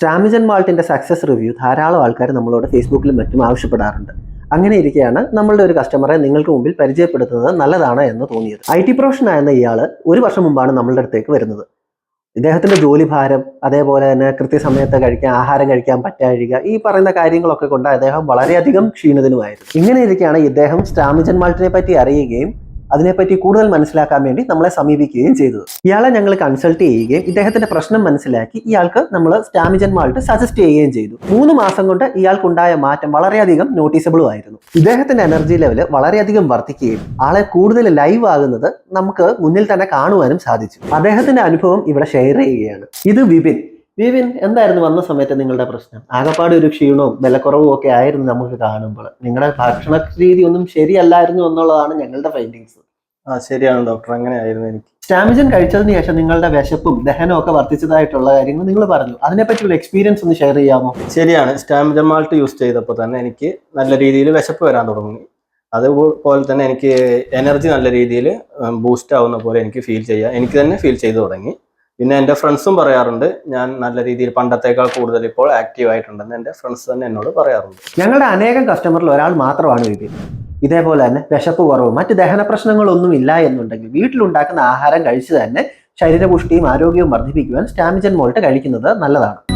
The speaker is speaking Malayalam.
സ്റ്റാമിജൻ മാൾട്ടിന്റെ സക്സസ് റിവ്യൂ ധാരാളം ആൾക്കാർ നമ്മളോട് ഫേസ്ബുക്കിലും മറ്റും ആവശ്യപ്പെടാറുണ്ട്. അങ്ങനെ ഇരിക്കെയാണ് നമ്മളുടെ ഒരു കസ്റ്റമറെ നിങ്ങൾക്ക് മുമ്പിൽ പരിചയപ്പെടുത്തുന്നത് നല്ലതാണ് എന്ന് തോന്നിയത്. ഐ ടി പ്രൊഫഷനായിരുന്ന ഇയാൾ ഒരു വർഷം മുമ്പാണ് നമ്മളുടെ അടുത്തേക്ക് വരുന്നത്. ഇദ്ദേഹത്തിന്റെ ജോലി ഭാരം അതേപോലെ തന്നെ കൃത്യസമയത്ത് കഴിക്കാൻ ആഹാരം കഴിക്കാൻ പറ്റാഴിക ഈ പറയുന്ന കാര്യങ്ങളൊക്കെ കൊണ്ട് അദ്ദേഹം വളരെയധികം ക്ഷീണിതനുമായിരുന്നു. ഇങ്ങനെ ഇരിക്കെയാണ് ഇദ്ദേഹം സ്റ്റാമിജൻ മാൾട്ടിനെ പറ്റി അറിയുകയും അതിനെപ്പറ്റി കൂടുതൽ മനസ്സിലാക്കാൻ വേണ്ടി നമ്മളെ സമീപിക്കുകയും ചെയ്തത്. ഇയാളെ ഞങ്ങൾ കൺസൾട്ട് ചെയ്യുകയും ഇദ്ദേഹത്തിന്റെ പ്രശ്നം മനസ്സിലാക്കി ഇയാൾക്ക് നമ്മൾ സ്റ്റാമിജൻ മാൾട്ട് സജസ്റ്റ് ചെയ്യുകയും ചെയ്തു. മൂന്ന് മാസം കൊണ്ട് ഇയാൾക്കുണ്ടായ മാറ്റം വളരെയധികം നോട്ടീസബിളും ആയിരുന്നു. ഇദ്ദേഹത്തിന്റെ എനർജി ലെവൽ വളരെയധികം വർദ്ധിക്കുകയും ആളെ കൂടുതൽ ലൈവ് ആകുന്നത് നമുക്ക് മുന്നിൽ തന്നെ കാണുവാനും സാധിച്ചു. അദ്ദേഹത്തിന്റെ അനുഭവം ഇവിടെ ഷെയർ ചെയ്യുകയാണ്. ഇത് വിപിൻ. വിപിൻ എന്തായിരുന്നു വന്ന സമയത്ത് നിങ്ങളുടെ പ്രശ്നം? ആകപ്പാട് ഒരു ക്ഷീണവും വിലക്കുറവും ഒക്കെ ആയിരുന്നു നമുക്ക് കാണുമ്പോൾ. നിങ്ങളുടെ ഭക്ഷണ രീതി ഒന്നും ശരിയല്ലായിരുന്നു എന്നുള്ളതാണ് ഞങ്ങളുടെ ഫൈൻഡിങ്സ് ആ ശരിയാണ് ഡോക്ടർ അങ്ങനെ ആയിരുന്നു എനിക്ക്. സ്റ്റാമിജൻ കഴിച്ചതിന് ശേഷം നിങ്ങളുടെ വിശപ്പും ദഹനവും ഒക്കെ വർദ്ധിച്ചതായിട്ടുള്ള കാര്യങ്ങൾ നിങ്ങൾ പറഞ്ഞു. അതിനെപ്പറ്റി ഒരു എക്സ്പീരിയൻസ് ഒന്ന് ഷെയർ ചെയ്യാമോ? ശരിയാണ്. സ്റ്റാമിജൻ മാൾട്ട് യൂസ് ചെയ്തപ്പോൾ തന്നെ എനിക്ക് നല്ല രീതിയിൽ വിശപ്പ് വരാൻ തുടങ്ങി. അതുപോലെ തന്നെ എനിക്ക് എനർജി നല്ല രീതിയിൽ ബൂസ്റ്റ് ആവുന്ന പോലെ എനിക്ക് ഫീൽ ചെയ്യാം എനിക്ക് തന്നെ ഫീൽ ചെയ്തു തുടങ്ങി. പിന്നെ എന്റെ ഫ്രണ്ട്സും പറയാറുണ്ട് ഞാൻ നല്ല രീതിയിൽ പണ്ടത്തേക്കാൾ കൂടുതൽ ഇപ്പോൾ ആക്റ്റീവ് ആയിട്ടുണ്ടെന്ന് എന്റെ ഫ്രണ്ട്സ് തന്നെ എന്നോട് പറയാറുണ്ട്. ഞങ്ങളുടെ അനേകം കസ്റ്റമറിൽ ഒരാൾ മാത്രമാണ് വിപിൻ ഇതേപോലെ തന്നെ വിശപ്പ് കുറവും മറ്റ് ദഹന പ്രശ്നങ്ങളൊന്നും ഇല്ല എന്നുണ്ടെങ്കിൽ വീട്ടിലുണ്ടാക്കുന്ന ആഹാരം കഴിച്ച് തന്നെ ശരീരപുഷ്ടിയും ആരോഗ്യവും വർദ്ധിപ്പിക്കുവാൻ സ്റ്റാമിജൻ മോൾട്ട് കഴിക്കുന്നത് നല്ലതാണ്.